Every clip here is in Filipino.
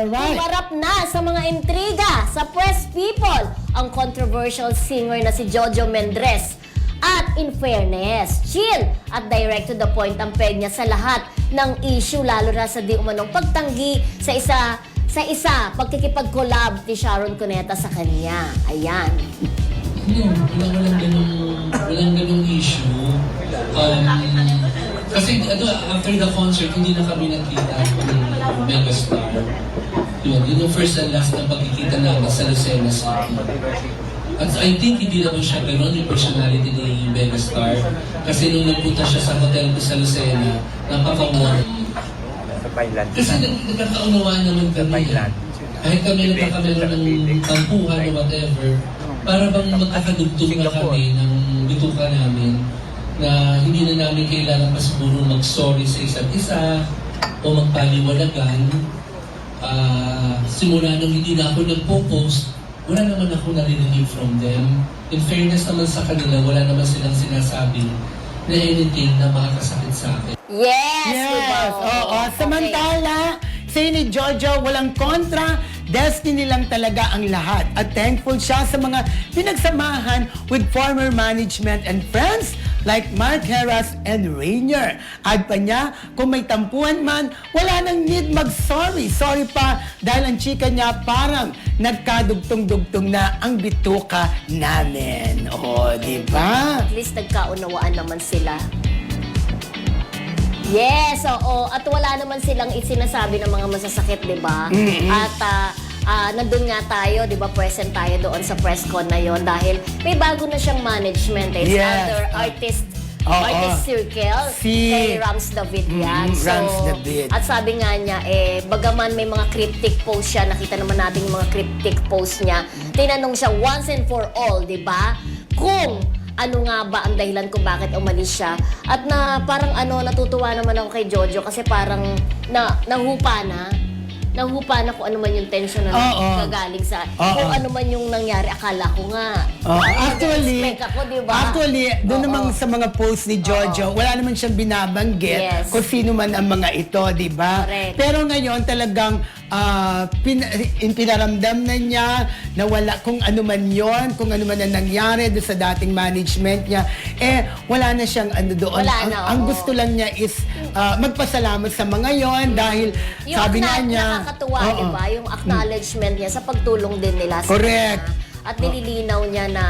Alright. Umarap na sa mga intriga sa press people ang controversial singer na si Jojo Mendres. At in fairness, chill at direct to the point ang peg niya sa lahat ng issue lalo na sa di umanong pagtanggi sa isa sa isa pagkikipag-collab ni Sharon Cuneta sa kanya. Ayan. Hindi, wala, walang ganung, walang ganung issue. Um, kasi ano, after the concert, hindi na kami nakita ng megastar. Yun, yun yung first and last na pagkikita namin sa Lucena City. At I think hindi naman siya gano'n yung personality ni Megastar. Kasi nung nagpunta siya sa hotel ko sa Lucena, napaka-warm. Sa Thailand. Kasi nag- nagkakaunawaan naman kami. Kahit kami nagkakameron ng tampuhan o whatever, para bang magkakadugtong na kami ng bituka namin na hindi na namin kailangan pa siguro mag-sorry sa isa't isa o magpaliwanagan. Ah, simula nung hindi na ako nagpo-post, wala naman ako narinig from them. In fairness naman sa kanila, wala naman silang sinasabi na anything na makakasakit sa akin. Yes! Yes, oo. Samantala, say ni Jojo, walang kontra, destiny lang talaga ang lahat. At thankful siya sa mga pinagsamahan with former management and friends like Mark Heras and Rainier. At pa niya, kung may tampuhan man, wala nang need mag-sorry. Sorry pa dahil ang chika niya parang nagkadugtong-dugtong na ang bituka namin. O, di ba? At least nagkaunawaan naman sila. Yes, oo. At wala naman silang isinasabi ng mga masasakit, di ba? At ah, ah, nandun nga tayo, di ba, present tayo doon sa press con na yon dahil may bago na siyang management. It's Yes. under artist Oo. artist circle Si- kay Rams David yan. Mm, Rams David. At sabi nga niya, eh, bagaman may mga cryptic post siya, nakita naman natin yung mga cryptic post niya, tinanong siya once and for all, di ba? Kung ano nga ba ang dahilan kung bakit umalis siya. At na parang ano, natutuwa naman ako kay Jojo kasi parang na, nahupa na. Nahupa na kung ano man yung tension na Oo. nagagaling sa... Oo. Kung ano man yung nangyari, akala ko nga. Oh, actually, nag-expect ako, di ba? actually, doon Oo. naman sa mga posts ni Jojo, wala naman siyang binabanggit Yes. kung sino man ang mga ito, di ba? Correct. Pero ngayon talagang ah, pin, in- pinaramdam na niya na wala kung ano man yon, kung ano man ang nangyari doon sa dating management niya, eh wala na siyang ano doon. Wala ang, na, ang oo. gusto lang niya is ah, magpasalamat sa mga yon dahil Yung sabi nga acknow- niya, nakakatuwa, Oo. di ba? Yung acknowledgement niya sa pagtulong din nila sa Correct. kanya. At nililinaw niya na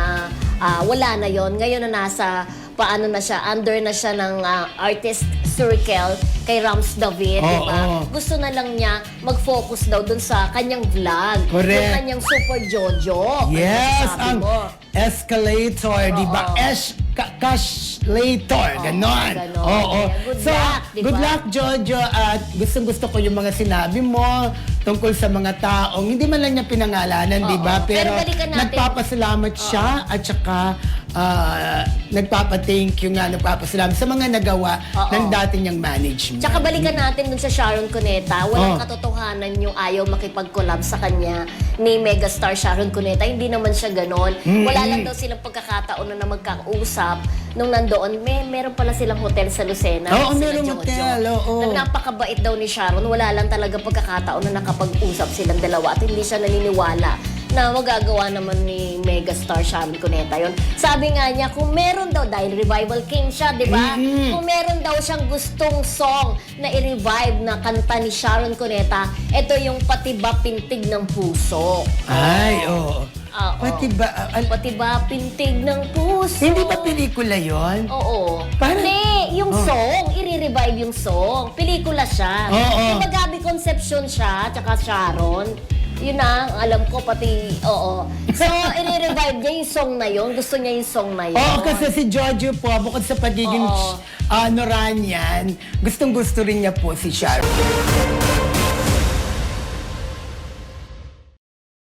ah, wala na yon Ngayon na nasa paano na siya, under na siya ng ah, artist circle kay Rams David, di ba? Oo. Gusto na lang niya mag-focus daw dun sa kanyang vlog. Correct. Yung kanyang Super Jojo. Ano Yes, ang mo? escalator, di ba? Oo. Es ka- cashlator, Oo, ganon. ganon. Oo. Kaya good so, luck, di good luck, Jojo. At gustong gusto ko yung mga sinabi mo tungkol sa mga taong, hindi man lang niya pinangalanan, di ba? Oo. Pero balikan natin. nagpapasalamat siya at saka ah, nagpapa-thank you nga, nagpapasalamat sa mga nagawa Oo. ng dati niyang management. Tsaka balikan natin dun sa Sharon Cuneta, walang Oh. katotohanan yung ayaw makipag-collab sa kanya ni megastar Sharon Cuneta. Hindi naman siya ganon. Wala lang daw silang pagkakataon na, na magkausap. Nung nandoon, may meron pala silang hotel sa Lucena. Oo, sila merong Jojo. hotel, oo. Na napakabait daw ni Sharon. Wala lang talaga pagkakataon na nakapag-usap silang dalawa at hindi siya naniniwala na magagawa naman ni megastar Sharon Cuneta yon. Sabi nga niya, kung meron daw, dahil revival king siya, di ba? Kung meron daw siyang gustong song na i-revive na kanta ni Sharon Cuneta, ito yung Pati ba Pintig ng Puso. Ay, oo. Oo. Pati ba, ah, al- Pati ba Pintig ng Puso? hindi ba pelikula yon? Oo. Parang- Hindi, yung Oh. song, i-revive yung song. Pelikula siya. Oo. Yung Gabi Concepcion siya, tsaka Sharon. Yun na, ang alam ko, pati, oo. So, i-revive niya yung song na yun. Gusto niya yung song na yun. Oo, kasi si Jojo po, bukod sa pagiging Oo. uh, Noranian, gustong gusto rin niya po si Sharon.